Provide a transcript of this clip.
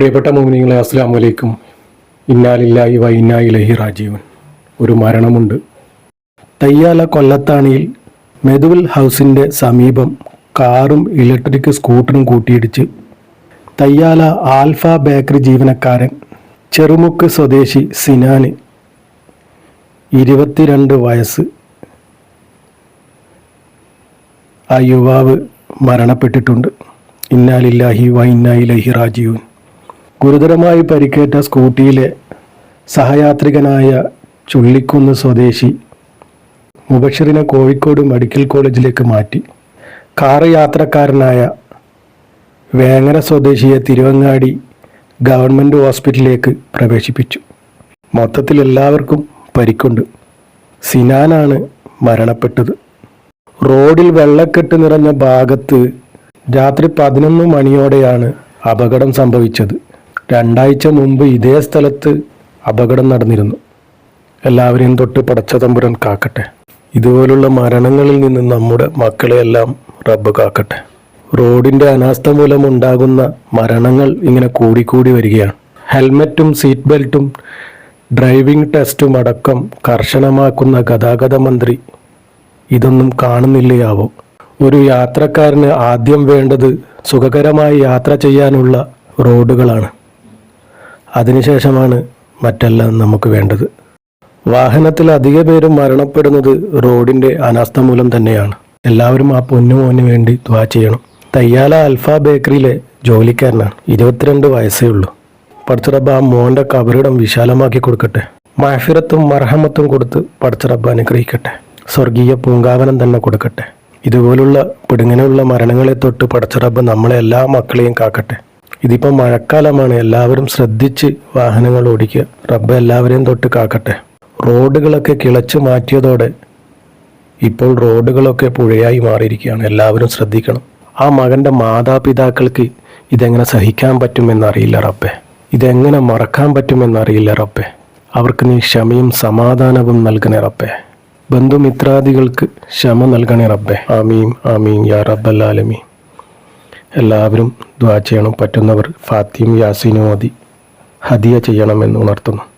പ്രിയപ്പെട്ട മോഹിനികളെ അസ്സാം വലൈക്കും ഇന്നാലില്ലായി വൈന്നായിലഹി രാജീവൻ ഒരു മരണമുണ്ട്. തയ്യാല കൊല്ലത്താണിയിൽ മെതുവൽ ഹൗസിന്റെ സമീപം കാറും ഇലക്ട്രിക് സ്കൂട്ടറും കൂട്ടിയിടിച്ച് തയ്യാല ആൽഫ ബേക്കറി ജീവനക്കാരൻ ചെറുമുക്ക് സ്വദേശി സിനാന് ഇരുപത്തിരണ്ട് വയസ്സ്. ആ യുവാവ് മരണപ്പെട്ടിട്ടുണ്ട്. ഇന്നാലില്ലാഹി വൈന്നായിലഹി റാജീവൻ ഗുരുതരമായി പരിക്കേറ്റ സ്കൂട്ടിയിലെ സഹയാത്രികനായ ചുള്ളിക്കുന്ന് സ്വദേശി മുബഷിറിനെ കോഴിക്കോട് മെഡിക്കൽ കോളേജിലേക്ക് മാറ്റി. കാറ് യാത്രക്കാരനായ വേങ്ങര സ്വദേശിയെ തിരുവങ്ങാടി ഗവൺമെന്റ് ഹോസ്പിറ്റലിലേക്ക് പ്രവേശിപ്പിച്ചു. മൊത്തത്തിൽ എല്ലാവർക്കും പരിക്കുണ്ട്. സിനാനാണ് മരണപ്പെട്ടത്. റോഡിൽ വെള്ളക്കെട്ട് നിറഞ്ഞ ഭാഗത്ത് രാത്രി പതിനൊന്ന് മണിയോടെയാണ് അപകടം സംഭവിച്ചത്. രണ്ടാഴ്ച മുമ്പ് ഇതേ സ്ഥലത്ത് അപകടം നടന്നിരുന്നു. എല്ലാവരെയും തൊട്ട് പടച്ച തമ്പുരൻ കാക്കട്ടെ. ഇതുപോലുള്ള മരണങ്ങളിൽ നിന്ന് നമ്മുടെ മക്കളെയെല്ലാം റബ്ബ് കാക്കട്ടെ. റോഡിന്റെ അനാസ്ഥ മൂലം ഉണ്ടാകുന്ന മരണങ്ങൾ ഇങ്ങനെ കൂടിക്കൂടി വരികയാണ്. ഹെൽമറ്റും സീറ്റ് ബെൽറ്റും ഡ്രൈവിംഗ് ടെസ്റ്റും അടക്കം കർശനമാക്കുന്ന ഗതാഗത മന്ത്രി ഇതൊന്നും കാണുന്നില്ലയാവോ? ഒരു യാത്രക്കാരന് ആദ്യം വേണ്ടത് സുഖകരമായി യാത്ര ചെയ്യാനുള്ള റോഡുകളാണ്. അതിനുശേഷമാണ് മറ്റെല്ലാം നമുക്ക് വേണ്ടത്. വാഹനത്തിൽ അധിക പേരും മരണപ്പെടുന്നത് റോഡിന്റെ അനാസ്ഥ മൂലം തന്നെയാണ്. എല്ലാവരും ആ പൊന്നുമോന് വേണ്ടി ദ്വാ ചെയ്യണം. തയ്യാല അൽഫ ബേക്കറിയിലെ ജോലിക്കാരനാണ്. ഇരുപത്തിരണ്ട് വയസ്സേ ഉള്ളൂ. പടച്ചിറബ് ആ മോന്റെ കബറിടം വിശാലമാക്കി കൊടുക്കട്ടെ. മഹഫിറത്തും മർഹമത്തും കൊടുത്ത് പടച്ചിറബ് അനുഗ്രഹിക്കട്ടെ. സ്വർഗീയ പൂങ്കാവനം തന്നെ കൊടുക്കട്ടെ. ഇതുപോലുള്ള പിടുങ്ങനെയുള്ള മരണങ്ങളെ തൊട്ട് പടച്ചിറബ് നമ്മളെ എല്ലാ മക്കളെയും കാക്കട്ടെ. ഇതിപ്പോൾ മഴക്കാലമാണ്. എല്ലാവരും ശ്രദ്ധിച്ച് വാഹനങ്ങൾ ഓടിക്കുക. റബ്ബ് എല്ലാവരെയും തൊട്ട് കാക്കട്ടെ. റോഡുകളൊക്കെ കിളച്ചു മാറ്റിയതോടെ ഇപ്പോൾ റോഡുകളൊക്കെ പുഴയായി മാറിയിരിക്കുകയാണ്. എല്ലാവരും ശ്രദ്ധിക്കണം. ആ മകന്റെ മാതാപിതാക്കൾക്ക് ഇതെങ്ങനെ സഹിക്കാൻ പറ്റുമെന്നറിയില്ല റബ്ബെ. ഇതെങ്ങനെ മറക്കാൻ പറ്റുമെന്നറിയില്ല റബ്ബെ. അവർക്ക് നീ ക്ഷമയും സമാധാനവും നൽകണേ റബ്ബെ. ബന്ധുമിത്രാദികൾക്ക് ക്ഷമ നൽകണേ റബ്ബെ. ആമീൻ ആമീൻ. യാ റബ്ബല്ലാലമീൻ എല്ലാവരും ദ്വാ ചെയ്യണം പറ്റുന്നവർ ഫാത്തിയും യാസീനും മതി. ഹദിയ ചെയ്യണമെന്ന് ഉണർത്തുന്നു.